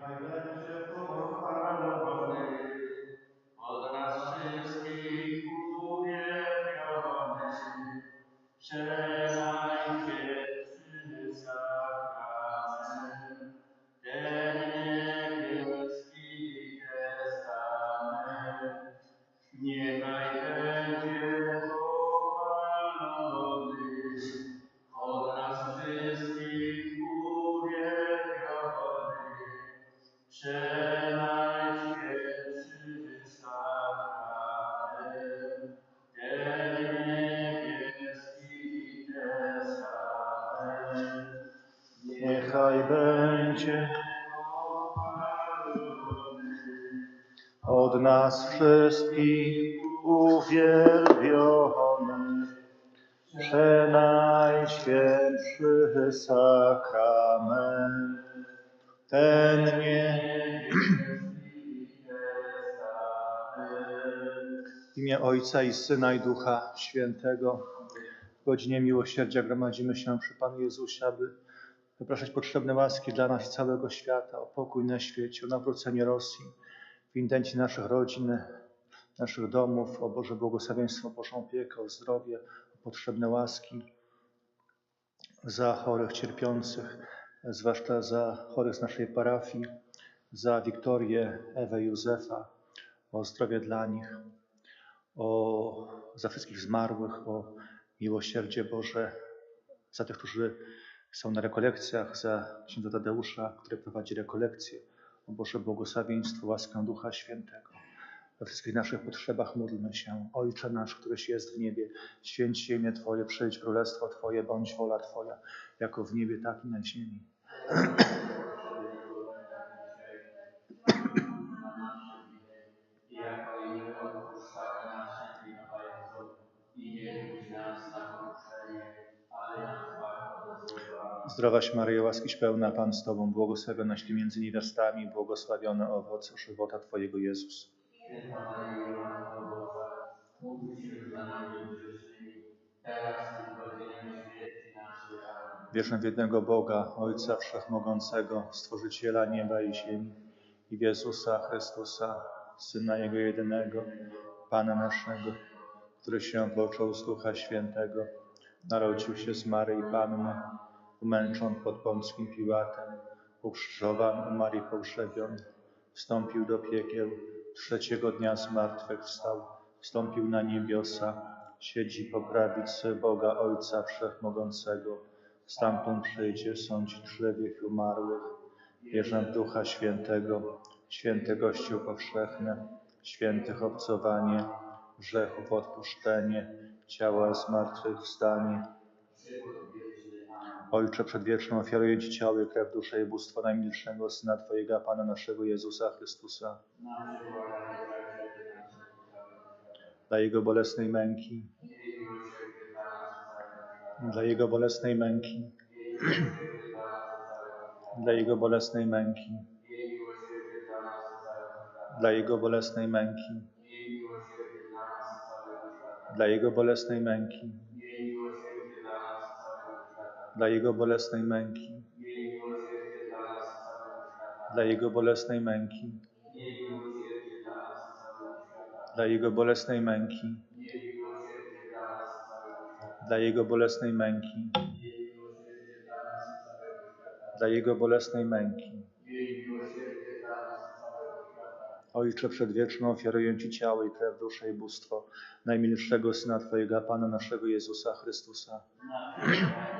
my blood nas wszystkich uwielbiony, przenajświętszy sakrament, ten nie w imię Ojca i Syna i Ducha Świętego. W godzinie miłosierdzia gromadzimy się przy Panu Jezusie, aby wypraszać potrzebne łaski dla nas i całego świata, o pokój na świecie, o nawrócenie Rosji, w intencji naszych rodzin, naszych domów, o Boże błogosławieństwo, o Bożą opiekę, o zdrowie, o potrzebne łaski za chorych, cierpiących, zwłaszcza za chorych z naszej parafii, za Wiktorię, Ewę, Józefa, o zdrowie dla nich, o, za wszystkich zmarłych, o miłosierdzie Boże, za tych, którzy są na rekolekcjach, za księdza Tadeusza, który prowadzi rekolekcje, o Boże błogosławieństwo, łaskę Ducha Świętego. We wszystkich naszych potrzebach módlmy się. Ojcze nasz, któryś jest w niebie, święć się imię Twoje, przyjdź królestwo Twoje, bądź wola Twoja, jako w niebie, tak i na ziemi. Zdrowaś Maryjo, łaskiś pełna, Pan z Tobą, błogosławionaś Ty między niewiastami, błogosławiony owoc żywota Twojego Jezus. Wierzę w jednego Boga, Ojca Wszechmogącego, Stworzyciela nieba i ziemi i w Jezusa Chrystusa, Syna Jego jedynego, Pana naszego, który się począł z Ducha Świętego, narodził się z Maryi Panny, umęczon pod Pąckim Piłatem, ukrzyżowany, umarł i wstąpił do piekieł, trzeciego dnia z martwych wstał, wstąpił na niebiosa, siedzi po prawicy Boga Ojca Wszechmogącego, stamtąd przyjdzie sądzić żywych i umarłych. Wierzę w Ducha Świętego, święty Kościół powszechny, świętych obcowanie, grzechów odpuszczenie, ciała zmartwychwstanie. Ojcze przedwieczny, ofiaruję Ci ciało i krew, duszę i bóstwo najmilszego Syna Twojego, Pana naszego Jezusa Chrystusa, dla Jego bolesnej męki, dla Jego bolesnej męki, dla Jego bolesnej męki, dla Jego bolesnej męki, dla Jego bolesnej męki, dla Jego bolesnej męki, dla Jego bolesnej męki, dla Jego bolesnej męki, dla Jego bolesnej męki, dla Jego bolesnej męki. Ojcze przedwieczny, ofiaruję Ci ciało i krew, duszę i bóstwo najmilszego Syna Twojego, Pana naszego Jezusa Chrystusa, Nasze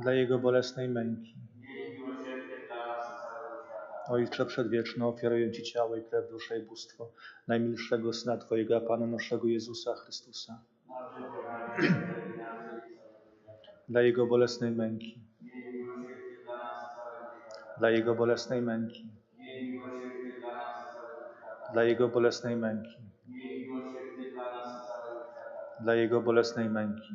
dla Jego bolesnej męki. Ojcze Przedwieczny, ofiaruję Ci ciało i krew, duszę i bóstwo najmilszego Syna Twojego, a Pana naszego Jezusa Chrystusa. Dla Jego bolesnej męki, dla Jego bolesnej męki, dla Jego bolesnej męki, dla Jego bolesnej męki,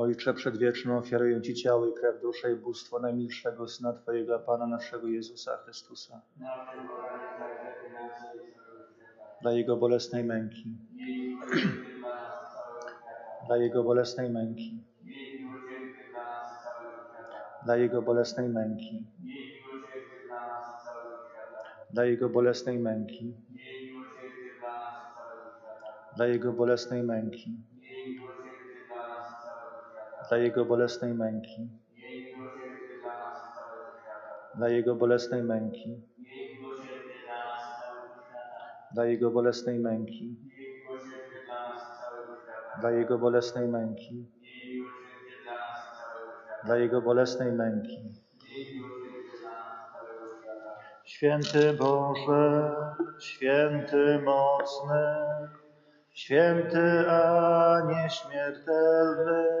Ojcze Przedwieczny, ofiaruję Ci ciało i krew, duszę i bóstwo najmilszego Syna Twojego, Pana naszego Jezusa Chrystusa. Dla Jego bolesnej męki, dla Jego bolesnej męki, dla Jego bolesnej męki, dla Jego bolesnej męki, dla Jego bolesnej męki, dla Jego bolesnej męki, dla Jego bolesnej męki, dla Jego bolesnej męki, dla Jego bolesnej męki, dla Jego bolesnej męki. Święty Boże, święty mocny, święty a nieśmiertelny,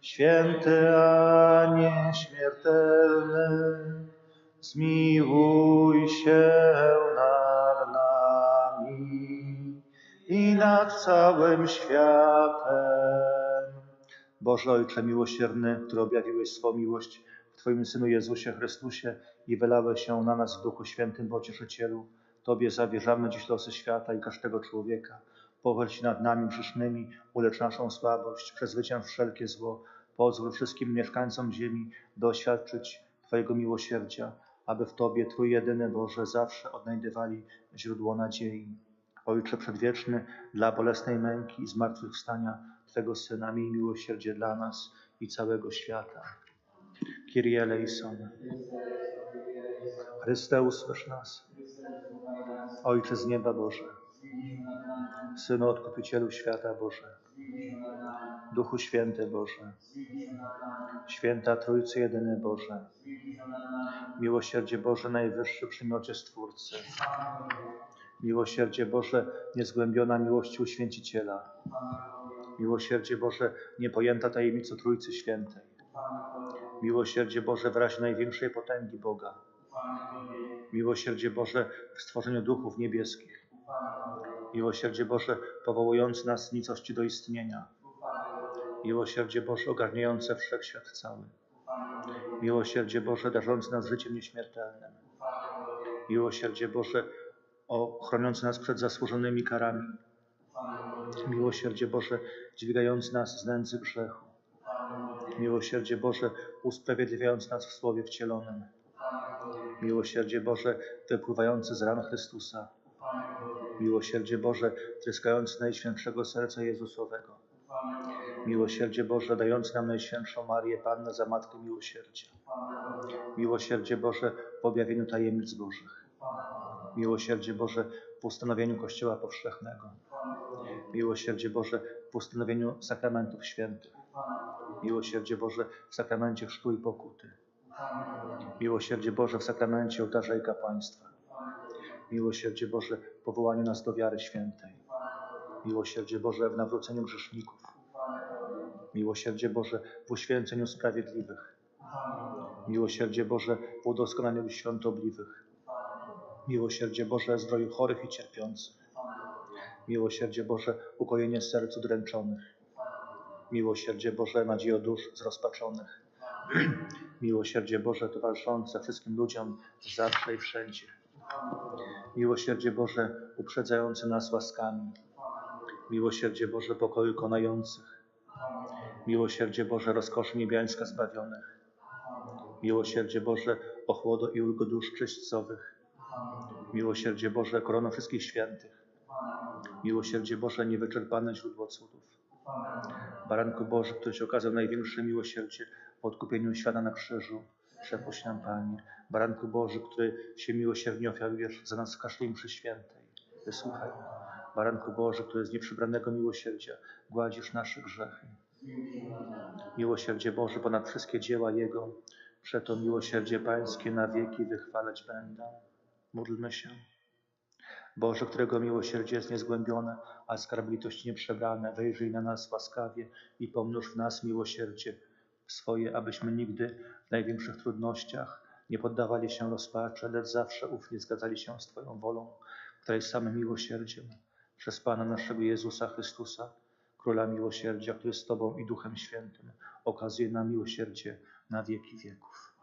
święty a nieśmiertelny, zmiłuj się nad nami i nad całym światem. Boże Ojcze miłosierny, który objawiłeś swą miłość w Twoim Synu Jezusie Chrystusie i wylałeś się na nas w Duchu Świętym Pocieszycielu, Tobie zawierzamy dziś losy świata i każdego człowieka. Pochwyl się nad nami grzesznymi, ulecz naszą słabość, przezwycięż wszelkie zło. Pozwól wszystkim mieszkańcom ziemi doświadczyć Twojego miłosierdzia, aby w Tobie, Twój jedyny Boże, zawsze odnajdywali źródło nadziei. Ojcze Przedwieczny, dla bolesnej męki i zmartwychwstania Twego Syna, miej miłosierdzie dla nas i całego świata. Kyrie eleison. Chryste, usłysz nas. Ojcze z nieba Boże, Synu Odkupicielu świata Boże, Duchu Święty Boże, Święta Trójcy Jedyny Boże, Miłosierdzie Boże Najwyższy przymiocie Stwórcy, Miłosierdzie Boże niezgłębiona miłości Uświęciciela, Miłosierdzie Boże niepojęta tajemnica Trójcy Świętej, Miłosierdzie Boże wyrazie największej potęgi Boga, Miłosierdzie Boże w stworzeniu duchów niebieskich, Miłosierdzie Boże powołujący nas z nicości do istnienia, Miłosierdzie Boże ogarniające wszechświat cały, Miłosierdzie Boże darzący nas życiem nieśmiertelnym, Miłosierdzie Boże ochroniący nas przed zasłużonymi karami, Miłosierdzie Boże dźwigający nas z nędzy grzechu, Miłosierdzie Boże usprawiedliwiający nas w Słowie wcielonym, Miłosierdzie Boże, wypływające z ran Chrystusa. Miłosierdzie Boże, tryskające Najświętszego Serca Jezusowego. Miłosierdzie Boże, dający nam Najświętszą Marię, Pannę za Matkę Miłosierdzia. Miłosierdzie Boże, w objawieniu tajemnic Bożych. Miłosierdzie Boże, w ustanowieniu Kościoła Powszechnego. Miłosierdzie Boże, w ustanowieniu sakramentów świętych. Miłosierdzie Boże, w sakramencie chrztu i pokuty. Miłosierdzie Boże, w sakramencie ołtarza i kapłaństwa. Miłosierdzie Boże, w powołaniu nas do wiary świętej. Miłosierdzie Boże, w nawróceniu grzeszników. Miłosierdzie Boże, w uświęceniu sprawiedliwych. Miłosierdzie Boże, w udoskonaleniu świątobliwych. Miłosierdzie Boże, zdroju chorych i cierpiących. Miłosierdzie Boże, ukojenie serc udręczonych. Miłosierdzie Boże, nadziejo dusz zrozpaczonych. Miłosierdzie Boże, towarzyszące wszystkim ludziom zawsze i wszędzie. Miłosierdzie Boże, uprzedzające nas łaskami. Miłosierdzie Boże, pokoju konających. Miłosierdzie Boże, rozkoszy niebiańska zbawionych. Miłosierdzie Boże, ochłodo i ulgo dusz czyśćcowych. Miłosierdzie Boże, korono wszystkich świętych. Miłosierdzie Boże, niewyczerpane źródło cudów. Baranku Boży, któryś okazał największe miłosierdzie w odkupieniu świata na krzyżu, nam Panie. Baranku Boży, który się miłosiernie ofiarujesz za nas w każdej mszy świętej, wysłuchaj. Baranku Boży, który z nieprzybranego miłosierdzia gładzisz nasze grzechy. Miłosierdzie Boże ponad wszystkie dzieła Jego, przeto miłosierdzie Pańskie na wieki wychwalać będę. Módlmy się. Boże, którego miłosierdzie jest niezgłębione, a skarb litości nieprzebrane, wejrzyj na nas łaskawie i pomnóż w nas miłosierdzie swoje, abyśmy nigdy w największych trudnościach nie poddawali się rozpaczy, lecz zawsze ufnie zgadzali się z Twoją wolą, która jest samym miłosierdziem, przez Pana naszego Jezusa Chrystusa, Króla Miłosierdzia, który z Tobą i Duchem Świętym okazuje nam miłosierdzie na wieki wieków.